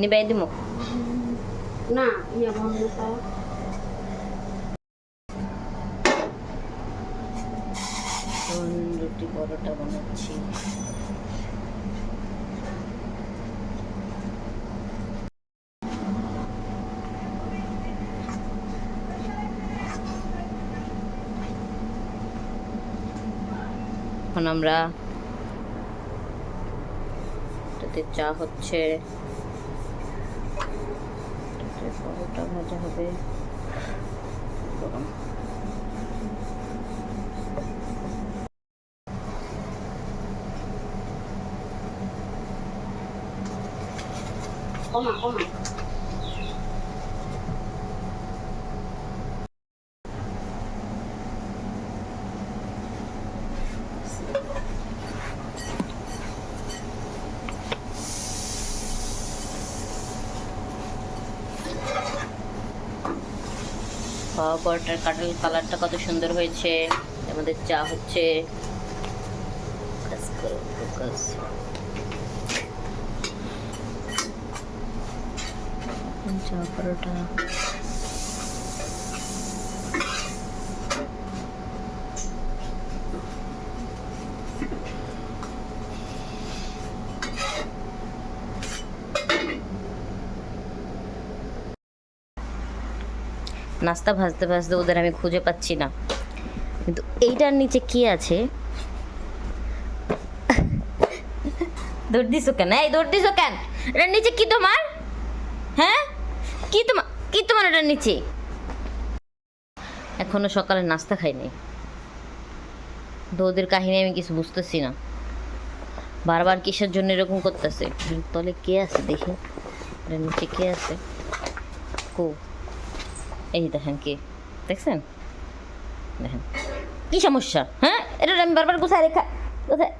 নিবাই দিমু। না ইয়া বন্ধ কর। রুটি পরোটা বানাচ্ছি। এখন আমরা এটাতে চা হচ্ছে। এটাতে পরোটা ভাজা হবে গরম কমা কমা পাওয়া পরটার কাটল কালারটা কত সুন্দর হয়েছে। আমাদের চা হচ্ছে। চা পরোটা। নাস্তা ভাজতে ভাজতে ওদের আমি খুঁজে পাচ্ছি না। কিন্তু এইটার নিচে কি আছে? দৌড় কেন? এই দৌড় কেন? এটার নিচে কি তোমার? হ্যাঁ? কি তোমার কি তোমার এটার নিচে? এখনও সকালে নাস্তা খাইনি। ওদের কাহিনী আমি কিছু বুঝতেছি না। বারবার কিসের জন্য এরকম করতেছে? তলে কে আছে দেখি? এটার নিচে কে আছে? কো? এই দেখেন কি, দেখছেন? দেখেন। কি সমস্যা? হ্যাঁ? এটা আমি বারবার গুছাই রেখা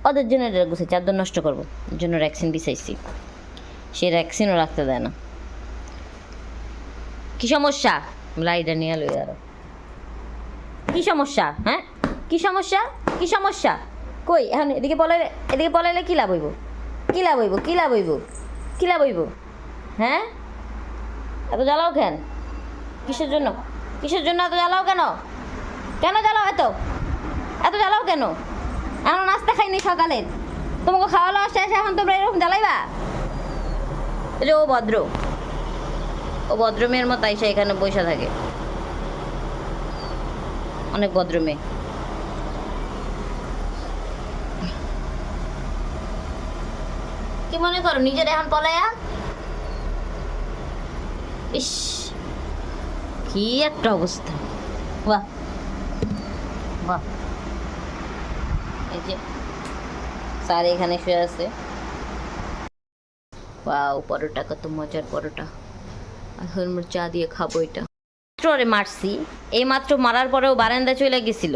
ওদের জন্য এটা গুছাই চারজন নষ্ট করব। জন্য ভ্যাকসিন বিছাইছি। সে ভ্যাকসিনও রাখতে দেয় না। কি সমস্যা? লাইটা নিয়ে লই আরও। কি সমস্যা? হ্যাঁ? কি সমস্যা? কি সমস্যা? কই, এখন এদিকে বলে এদিকে বলাইলে কি লাভ হইব? কি লাভ হইব? কি লাভ হইব? কি লাভ হইব? হ্যাঁ? এত জ্বালাও কেন? কিসের জন্য? কিসের জন্য এত জ্বালাও কেন? কেন জ্বালাও এত? এত জ্বালাও কেন? এখন নাস্তা খাইনি সকালের তোমাকে খাওয়া দাওয়া শেষ, এখন তোমরা এরকম জ্বালাইবা? যে ও ভদ্র। ও ভদ্র মেয়ের মতো আইসা এখানে বসে থাকে। অনেক ভদ্র মেয়ে। কি মনে করো, নিজের এখন পলায়া ইস। কি একটা অবস্থা। বাহ। বাহ। এই যে, স্যার এখানে শুয়ে আছে। ওয়াও, পরোটা, কত মজার পরোটা। এখন চা দিয়ে খাব এটা। মাত্র মারছি। এই মাত্র মারার পরেও বারান্দা চলে গেছিল।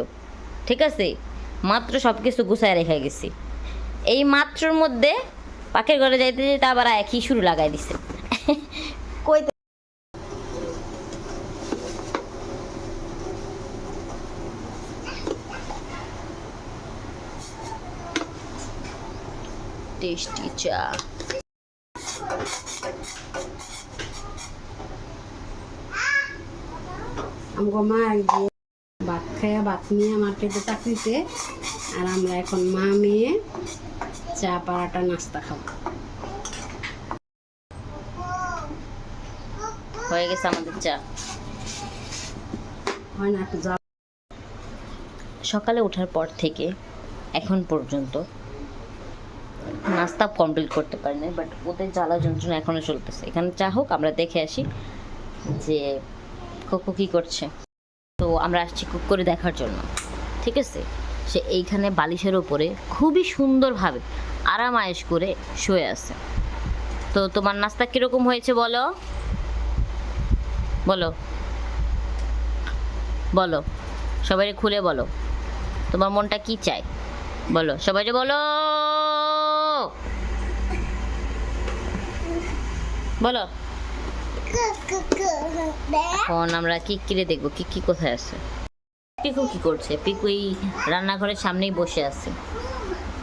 ঠিক আছে? মাত্র সব কিছু গুছায় রেখে গেছি। এই মাত্রর মধ্যে পাখের ঘরে যাইতে যেতে আবার একই শুরু লাগাই দিছে। কই টেস্টি চা আমগো মা গিয়ে ভাত খাইয়া ভাত নিয়ে মার্কেটে চাকরিতে আর আমরা এখন মা মেয়ে চা পাড়াটা নাস্তা খাব। হয়ে গেছে আমাদের চা। হয় না একটু সকালে ওঠার পর থেকে এখন পর্যন্ত নাস্তা কমপ্লিট করতে পারিনি বাট ওদের জ্বালা যন্ত্রণা এখনও চলতেছে। এখানে যা হোক, আমরা দেখে আসি যে কোকো কী করছে। তো আমরা আসছি কুক করে দেখার জন্য। ঠিক আছে? সে এইখানে বালিশের ওপরে খুবই সুন্দরভাবে আরাম আয়েশ করে শুয়ে আছে। তো তোমার নাস্তা কীরকম হয়েছে বলো? বলো। বলো। সবাই খুলে বলো। তোমার মনটা কি চায়? বলো। সবাই বলো। বলো। এখন আমরা কি কিরে দেখব? কি কি কোথায় আছে? পিকু কি করছে? পিকু এই রান্নাঘরের সামনেই বসে আছে।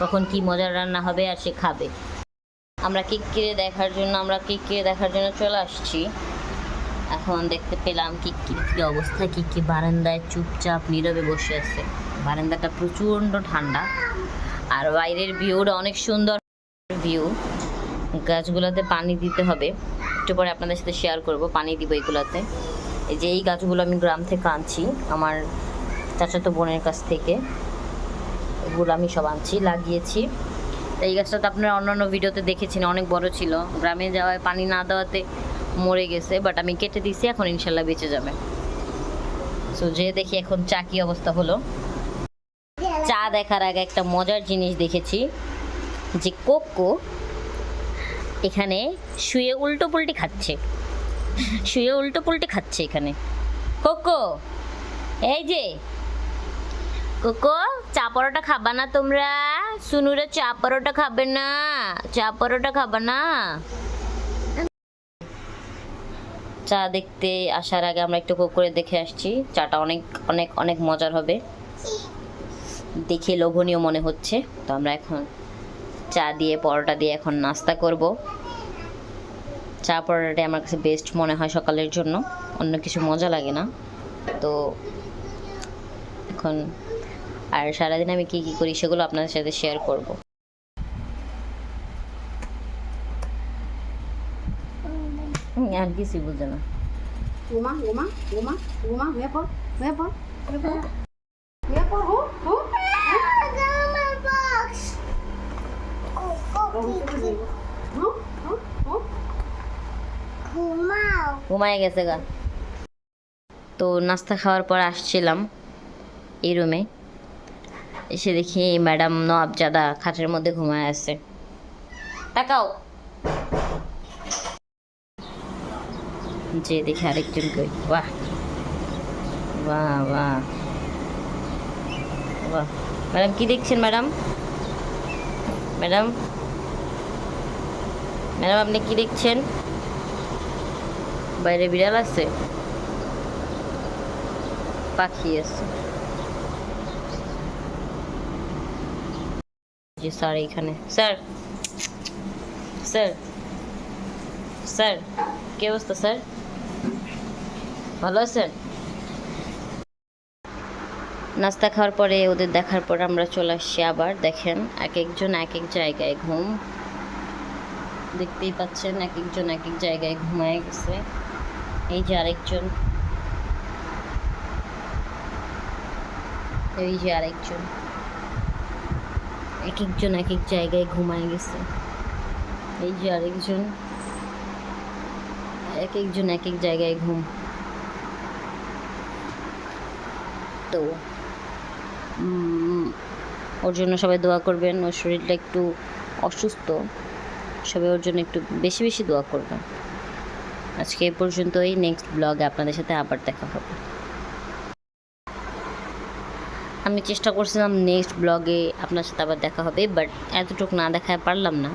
কখন কি মজার রান্না হবে আর সে খাবে। আমরা কিক্কিরে দেখার জন্য, আমরা কিক্কিরে দেখার জন্য চলে আসছি। এখন দেখতে পেলাম কিক্কির কি অবস্থা কিক্কি বারান্দায় চুপচাপ নীরবে বসে আছে। বারান্দাটা প্রচণ্ড ঠান্ডা। আর বাইরের ভিউটা অনেক সুন্দর ভিউ। গাছগুলোতে পানি দিতে হবে। একটু পরে আপনাদের সাথে শেয়ার করব, পানি দিব এইগুলোতে এই যে এই গাছগুলো আমি গ্রাম থেকে আনছি, আমার চাচাতো বোনের কাছ থেকে। এগুলো আমি সব আনছি, লাগিয়েছি। এই গাছটা তো আপনারা অন্যান্য ভিডিওতে দেখেছেন, অনেক বড় ছিল। গ্রামে যাওয়ায় পানি না দেওয়াতে মরে গেছে বাট আমি কেটে দিছি এখন ইনশাল্লাহ বেঁচে যাবে। সো যে দেখি এখন চা কি অবস্থা হলো। চা দেখার আগে একটা মজার জিনিস দেখেছি, যে কোকো এখানে শুয়ে উল্টো পুল্টি খাচ্ছে। শুয়ে উল্টো পুল্টি খাচ্ছে এখানে। কোকো, এই যে। কোকো, চা পরোটা খাবা না তোমরা? সুনুরা চা পরোটা খাবে না। চা পরোটা খাবা না। চা দেখতে আসার আগে আমরা একটু কোক করে দেখে আসছি। চাটা অনেক অনেক অনেক মজার হবে। দেখে লোভনীয় মনে হচ্ছে। তো আমরা এখন চা দিয়ে, পরোটা দিয়ে এখন নাস্তা করব। চা পরোটাটাই আমার কাছে বেস্ট মনে হয় সকালের জন্য। অন্য কিছু মজা লাগে না। তো এখন আর সারাদিন আমি কী কী করি সেগুলো আপনাদের সাথে শেয়ার করব। আর কিছুই বুঝে না। ওমা ওমা ওমা ওমা হয়ে পড় হয়ে পড় হয়ে পড় হয়ে পড় হো হো। ঘুমায় গেছে গা। তো নাস্তা খাওয়ার পর আসছিলাম এই রুমে এসে দেখি ম্যাডাম নবাবজাদা খাটের মধ্যে ঘুমায় আছে। তাকাও। যে দেখি আরেকজন কই। বাহ। বাহ বাহ। বাহ। ম্যাডাম কি দেখছেন ম্যাডাম ম্যাডাম ম্যাডাম, আপনি কি দেখছেন? বাইরে বিড়াল আছে। পাখি আছে। স্যার, এইখানে। স্যার! স্যার! স্যার! কি অবস্থা, স্যার? ভালো আছেন? নাস্তা খাওয়ার পরে, ওদের দেখার পর আমরা চলে আসছি আবার। দেখেন, এক একজন এক এক জায়গায় ঘুম। দেখতেই পাচ্ছেন এক একজন এক এক জায়গায় ঘুমায় গেছে। এই যে আরেকজন। এই যে আরেকজন। এক একজন এক এক জায়গায় ঘুমায় গেছে। এই যে আরেকজন। এক একজন এক এক জায়গায় ঘুম। তো ওর জন্য সবাই দোয়া করবেন, ওর শরীরটা একটু অসুস্থ। সবাই ওর জন্য একটু বেশি বেশি দোয়া করবেন। আজকে এ পর্যন্তই নেক্সট ব্লগে আপনাদের সাথে আবার দেখা হবে। আমি চেষ্টা করছিলাম নেক্সট ব্লগে আপনার সাথে আবার দেখা হবে বাট এতটুকু না দেখায় পারলাম না।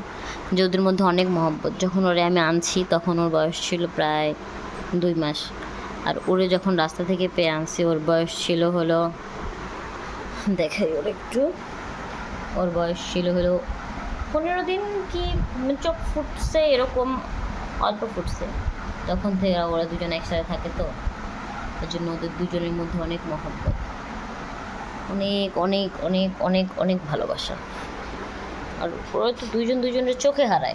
যে ওদের মধ্যে অনেক মহব্বত। যখন ওরে আমি আনছি, তখন ওর বয়স ছিল প্রায় দুই মাস। আর ওরে যখন রাস্তা থেকে পেয়ে আনছি, ওর বয়স ছিল হলো, দেখাই ওর একটু, ওর বয়স ছিল হলো পনেরো দিন কি চোখ ফুটছে এরকম, অল্প ফুটছে। তখন থেকে ওরা দুজন একসাথে থাকে তো। ওই জন্য ওদের দুজনের মধ্যে অনেক মহব্বত। অনেক অনেক অনেক অনেক অনেক ভালোবাসা। আর ওরা তো দুজন দুজনের চোখে হারায়।